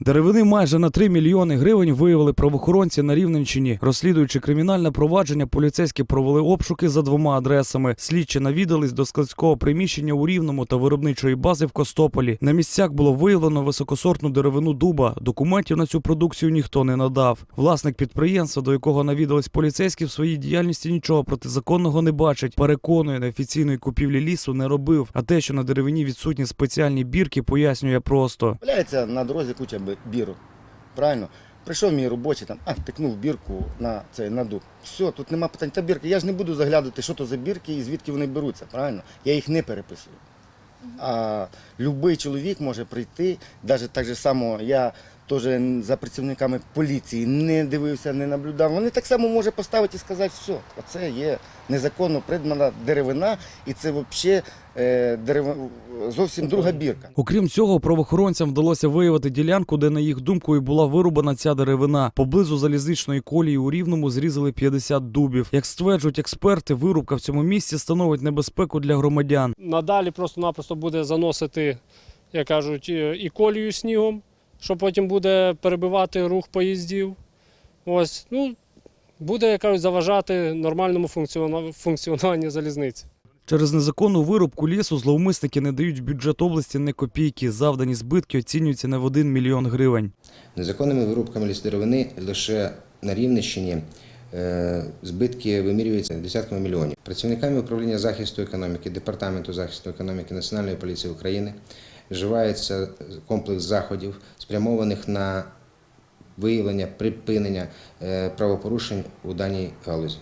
Деревини майже на 3 мільйони гривень виявили правоохоронці на Рівненщині. Розслідуючи кримінальне провадження, поліцейські провели обшуки за двома адресами. Слідчі навідались до складського приміщення у Рівному та виробничої бази в Костополі. На місцях було виявлено високосортну деревину дуба. Документів на цю продукцію ніхто не надав. Власник підприємства, до якого навідались поліцейські, в своїй діяльності нічого протизаконного не бачить. Переконує, неофіційної купівлі лісу не робив. А те, що на деревині відсутні спеціальні бірки, пояснює просто. Валяється на дорозі куча би- бірок. Правильно? Прийшов мій робочий, там, а, втикнув бірку на цей на дуб. Все, тут нема питань. Та бірки. Я ж не буду заглядати, що то за бірки і звідки вони беруться. Правильно? Я їх не переписую. А будь-який чоловік може прийти, навіть так же само я теж за працівниками поліції не дивився, не наблюдав. Вони так само може поставити і сказати, все, оце є незаконно придбана деревина, і це взагалі е, дерев... зовсім друга бірка. Окрім цього, правоохоронцям вдалося виявити ділянку, де, на їх думку, і була вирубана ця деревина. Поблизу залізничної колії у Рівному зрізали 50 дубів. Як стверджують експерти, вирубка в цьому місці становить небезпеку для громадян. Надалі просто-напросто буде заносити, як кажуть, е, і колію снігом, що потім буде перебивати рух поїздів. Ось, ну, буде, як кажуть, заважати нормальному функціонуванню залізниці. Через незаконну вирубку лісу зловмисники не дають в бюджет області не копійки. Завдані збитки оцінюються не в 1 мільйон гривень. Незаконними вирубками лісодеревини лише на Рівненщині е, збитки вимірюються десятками мільйонів. Працівниками управління захисту економіки, департаменту захисту економіки Національної поліції України вживається комплекс заходів, спрямованих на виявлення припинення е, правопорушень у даній галузі.